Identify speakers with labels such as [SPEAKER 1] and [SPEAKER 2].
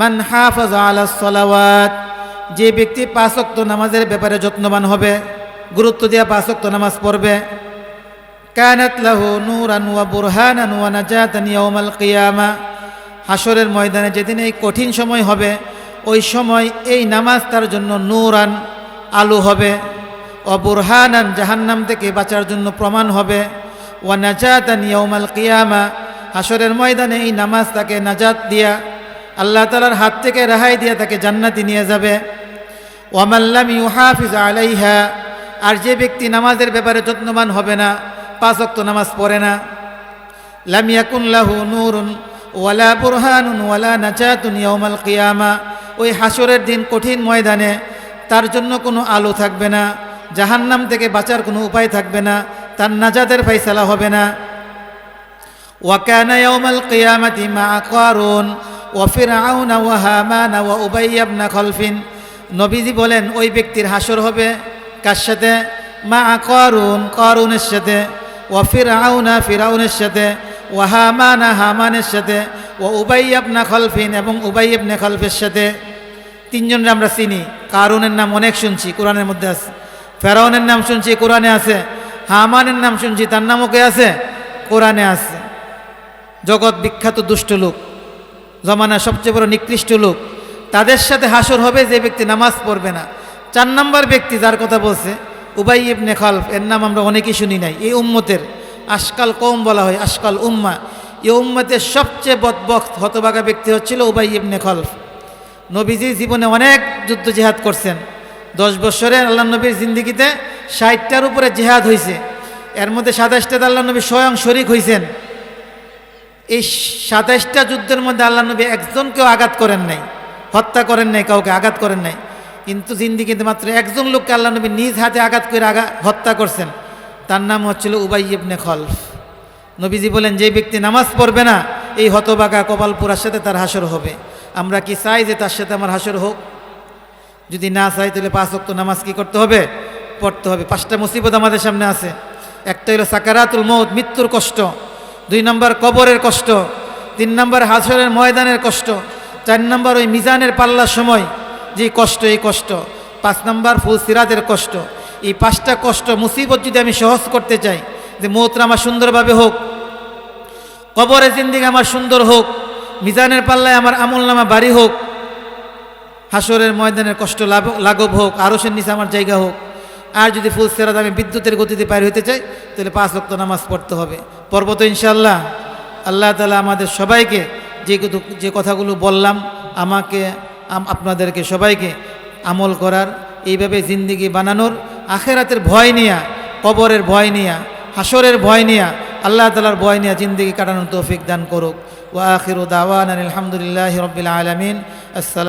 [SPEAKER 1] মান হাফাজ আলা সলাওয়াত, যে ব্যক্তি পাঁচক্ত নামাজের ব্যাপারে যত্নবান হবে, গুরুত্ব দিয়া পাঁচক্ত নামাজ পড়বে, কানাত লাহু নূরান ওয়া বুরহানান ওয়া নাজাতান কিয়ামা। হাসরের ময়দানে যেদিন এই কঠিন সময় হবে, ওই সময় এই নামাজ তার জন্য নূরান আলু হবে অবুরহানান জাহান্নাম থেকে বাঁচার জন্য প্রমাণ হবে, ওয়া নাজাতান ইয়াউমাল কিয়ামা। হাসরের ময়দানে এই নামাজ তাকে নাজাত দিয়া আল্লাহ তালার হাত থেকে রেহাই দিয়ে তাকে জান্নাতি নিয়ে যাবে। ওয়ামাল্লাম ইউহাফিজ আলাইহা, আর যে ব্যক্তি নামাজের ব্যাপারে যত্নবান হবে না, পাঁচ অক্ত নামাজ পড়ে না। লামিয়াকুল্লাহ নুরুন ওয়ালা বুরহানুন ওয়ালা নাচাতুন ইয়ামাল কিয়ামা, ওই হাসরের দিন কঠিন ময়দানে তার জন্য কোনো আলো থাকবে না, জাহান্নাম থেকে বাঁচার কোনো উপায় থাকবে না, তার নাজাদের ফাইসালা হবে না। ওয়াকানা ইয়ামাল কিয়ামাতি মা কারুন ওয়ফির আউনা ও হামানা ও উবাইয়াবনা খলফিন। নবীজি বলেন, ওই ব্যক্তির হাসর হবে কার সাথে? মা করুন, করুনের সাথে। ও ফিরাউনা ফিরাউনের সাথে। ও হামানা, হামানের সাথে। ও উবাইয়াবনা খলফিন এবং উবাইয়াবনে খলফের সাথে। তিনজনের আমরা চিনি। কারুনের নাম অনেক শুনছি, কোরআনের মধ্যে আছে। ফেরাউনের নাম শুনছি, কোরআনে আছে। হামানের নাম শুনছি, তার নামও কে আছে? কোরআনে আছে। জগৎ বিখ্যাত দুষ্ট লোক। জমানার সবচেয়ে বড় নিকৃষ্ট লোক। তাদের সাথে হাসর হবে যে ব্যক্তি নামাজ পড়বে না। চার নম্বর ব্যক্তি যার কথা বলছে, উবাই ইবনে খলফ, এর নাম আমরা অনেকেই শুনি নাই। এই উম্মতের আশকাল কম বলা হয়, আশকাল উম্মা। এই উম্মতের সবচেয়ে বদবক হতবাগা ব্যক্তি হচ্ছিল উবাই ইবনে খলফ। নবীজি জীবনে অনেক যুদ্ধ জেহাদ করছেন। দশ বছরে আল্লাহ নবীর জিন্দিগিতে ষাটটার উপরে জেহাদ হয়েছে এর মধ্যে সাতাশটাতে আল্লাহ নবী স্বয়ং শরিক হয়েছেন এই সাতাইশটা যুদ্ধের মধ্যে আল্লাহ নবী একজনকেও আঘাত করেন নাই, হত্যা করেন নাই, কাউকে আঘাত করেন নাই। কিন্তু জিন্দিগিতে মাত্র একজন লোককে আল্লাহ নবী নিজ হাতে আঘাত করে আগা, হত্যা করছেন। তার নাম হচ্ছিল উবাই ইবনে খলফ। নবীজি বলেন, যে ব্যক্তি নামাজ পড়বে না, এই হতবাগা কপালপুরার সাথে তার হাসর হবে। আমরা কি চাই যে তার সাথে আমার হাসর হোক? যদি না চাই তাহলে পাঁচ অক্ত নামাজ কি করতে হবে? পড়তে হবে। পাঁচটা মুসিবত আমাদের সামনে আছে। একটা হলো সাকারাতুল মৌত মৃত্যুর কষ্ট। দুই নম্বর কবরের কষ্ট, তিন নম্বর হাসরের ময়দানের কষ্ট, চার নম্বর ওই মিজানের পাল্লার সময়, যে কষ্ট, এই কষ্ট, পাঁচ নম্বর ফুল সিরাজের কষ্ট, এই পাঁচটা কষ্ট মুসিবত যদি আমি সহজ করতে চাই, যে মৌতরা আমার সুন্দরভাবে হোক কবরের জিন্দিগি আমার সুন্দর হোক, মিজানের পাল্লায় আমার আমল নামা বাড়ি হোক, হাসরের ময়দানের কষ্ট লাঘব হোক আরসের নিচে আমার জায়গা হোক আর যদি ফুল সেরাত আমি বিদ্যুতের গতিতে পার হইতে চাই তাহলে পাঁচ লক্ষ নামাজ পড়তে হবে। পর্ব তো ইনশাল্লাহ আল্লাহ তালা আমাদের সবাইকে যে যে কথাগুলো বললাম, আমাকে আপনাদেরকে সবাইকে আমল করার, এইভাবে জিন্দিগি বানানোর, আখেরাতের ভয় নিয়া, কবরের ভয় নিয়া হাসরের ভয় নিয়া, আল্লাহ তালার ভয় নিয়া জিন্দিগি কাটানোর তৌফিক দান করুক। ওয়া আখিরু দাওয়ান আলহামদুলিল্লাহ রবিল আলমিন। আসসালাম